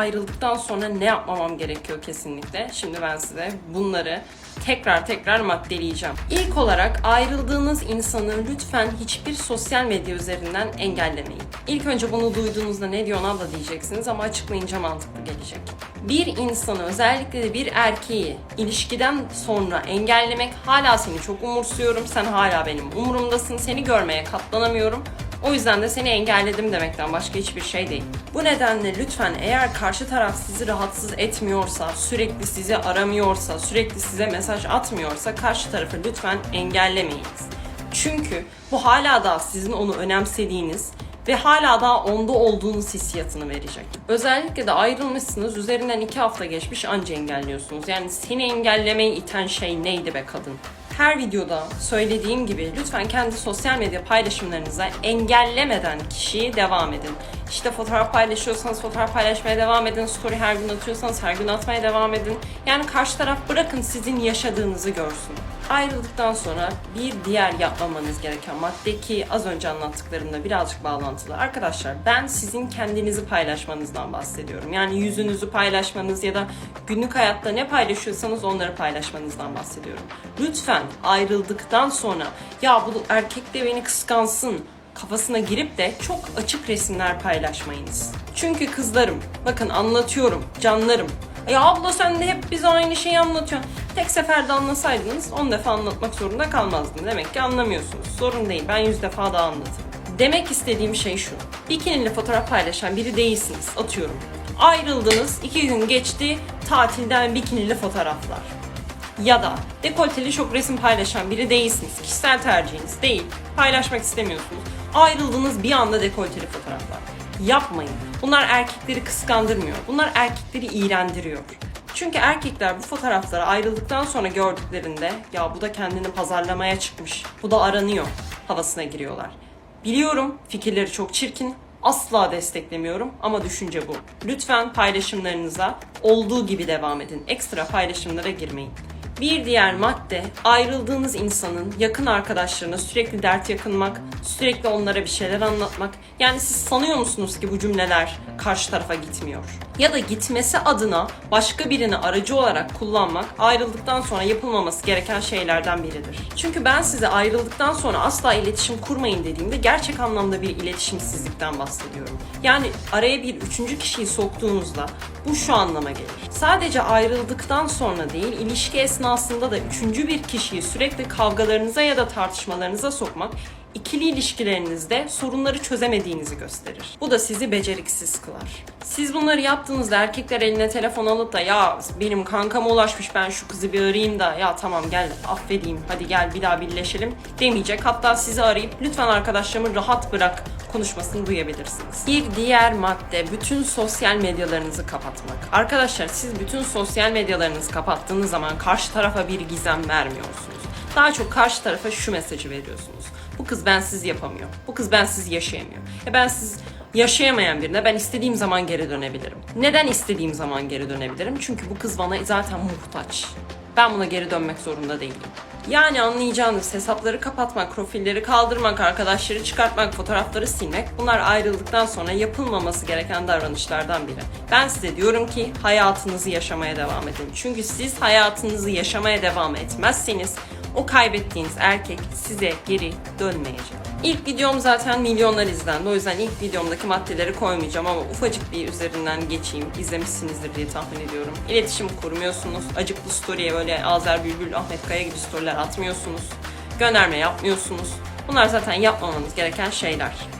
Ayrıldıktan sonra ne yapmamam gerekiyor kesinlikle? Şimdi ben size bunları tekrar tekrar maddeleyeceğim. İlk olarak ayrıldığınız insanı lütfen hiçbir sosyal medya üzerinden engellemeyin. İlk önce bunu duyduğunuzda ne diyor abla diyeceksiniz ama açıklayınca mantıklı gelecek. Bir insanı özellikle de bir erkeği ilişkiden sonra engellemek hala seni çok umursuyorum, sen hala benim umurumdasın, seni görmeye katlanamıyorum. O yüzden de seni engelledim demekten başka hiçbir şey değil. Bu nedenle lütfen eğer karşı taraf sizi rahatsız etmiyorsa, sürekli sizi aramıyorsa, sürekli size mesaj atmıyorsa karşı tarafı lütfen engellemeyiniz. Çünkü bu hala da sizin onu önemsediğiniz ve hala daha onda olduğunuz hissiyatını verecek. Özellikle de ayrılmışsınız, üzerinden iki hafta geçmiş anca engelliyorsunuz. Yani seni engellemeyi iten şey neydi be kadın? Her videoda söylediğim gibi lütfen kendi sosyal medya paylaşımlarınıza engellemeden kişiyi devam edin. İşte fotoğraf paylaşıyorsanız fotoğraf paylaşmaya devam edin. Story her gün atıyorsanız her gün atmaya devam edin. Yani karşı taraf bırakın sizin yaşadığınızı görsün. Ayrıldıktan sonra bir diğer yapmamanız gereken madde ki az önce anlattıklarımla birazcık bağlantılı. Arkadaşlar ben sizin kendinizi paylaşmanızdan bahsediyorum. Yani yüzünüzü paylaşmanız ya da günlük hayatta ne paylaşıyorsanız onları paylaşmanızdan bahsediyorum. Lütfen ayrıldıktan sonra ya bu erkek de beni kıskansın kafasına girip de çok açık resimler paylaşmayınız. Çünkü kızlarım, bakın anlatıyorum, canlarım. Ya abla sen de hep bize aynı şeyi anlatıyorsun. Tek seferde anlasaydınız 10 defa anlatmak zorunda kalmazdım. Demek ki anlamıyorsunuz. Sorun değil ben 100 defa daha anlatırım. Demek istediğim şey şu. Bikinili fotoğraf paylaşan biri değilsiniz. Atıyorum. Ayrıldınız, iki gün geçti, tatilden bikinili fotoğraflar. Ya da dekolteli çok resim paylaşan biri değilsiniz. Kişisel tercihiniz değil. Paylaşmak istemiyorsunuz. Ayrıldınız bir anda dekolteli fotoğraflar. Yapmayın. Bunlar erkekleri kıskandırmıyor. Bunlar erkekleri iğrendiriyor. Çünkü erkekler bu fotoğrafları ayrıldıktan sonra gördüklerinde ya bu da kendini pazarlamaya çıkmış, bu da aranıyor havasına giriyorlar. Biliyorum fikirleri çok çirkin, asla desteklemiyorum ama düşünce bu. Lütfen paylaşımlarınıza olduğu gibi devam edin. Ekstra paylaşımlara girmeyin. Bir diğer madde ayrıldığınız insanın yakın arkadaşlarına sürekli dert yakınmak, sürekli onlara bir şeyler anlatmak. Yani siz sanıyor musunuz ki bu cümleler karşı tarafa gitmiyor? Ya da gitmesi adına başka birini aracı olarak kullanmak ayrıldıktan sonra yapılmaması gereken şeylerden biridir. Çünkü ben size ayrıldıktan sonra asla iletişim kurmayın dediğimde gerçek anlamda bir iletişimsizlikten bahsediyorum. Yani araya bir üçüncü kişiyi soktuğunuzda bu şu anlama gelir. Sadece ayrıldıktan sonra değil, ilişki esnasında da üçüncü bir kişiyi sürekli kavgalarınıza ya da tartışmalarınıza sokmak ikili ilişkilerinizde sorunları çözemediğinizi gösterir. Bu da sizi beceriksiz kılar. Siz bunları yaptığınızda erkekler eline telefon alıp da ya benim kankama ulaşmış ben şu kızı bir arayayım da ya tamam gel affedeyim hadi gel bir daha birleşelim demeyecek. Hatta sizi arayıp lütfen arkadaşlarımı rahat bırak konuşmasını duyabilirsiniz. Bir diğer madde bütün sosyal medyalarınızı kapatmak. Arkadaşlar siz bütün sosyal medyalarınızı kapattığınız zaman karşı tarafa bir gizem vermiyorsunuz. Daha çok karşı tarafa şu mesajı veriyorsunuz. Bu kız bensiz yapamıyor. Bu kız bensiz yaşayamıyor. E ben siz yaşayamayan birine ben istediğim zaman geri dönebilirim. Neden istediğim zaman geri dönebilirim? Çünkü bu kız bana zaten muhtaç. Ben buna geri dönmek zorunda değilim. Yani anlayacağınız hesapları kapatmak, profilleri kaldırmak, arkadaşları çıkartmak, fotoğrafları silmek bunlar ayrıldıktan sonra yapılmaması gereken davranışlardan biri. Ben size diyorum ki hayatınızı yaşamaya devam edin. Çünkü siz hayatınızı yaşamaya devam etmezseniz o kaybettiğiniz erkek size geri dönmeyecek. İlk videom zaten milyonlar izlendi. O yüzden ilk videomdaki maddeleri koymayacağım ama ufacık bir üzerinden geçeyim. İzlemişsinizdir diye tahmin ediyorum. İletişim kurmuyorsunuz. Acıklı story'e böyle Azer Bülbül, Ahmet Kaya gibi storyler atmıyorsunuz. Gönderme yapmıyorsunuz. Bunlar zaten yapmamanız gereken şeyler.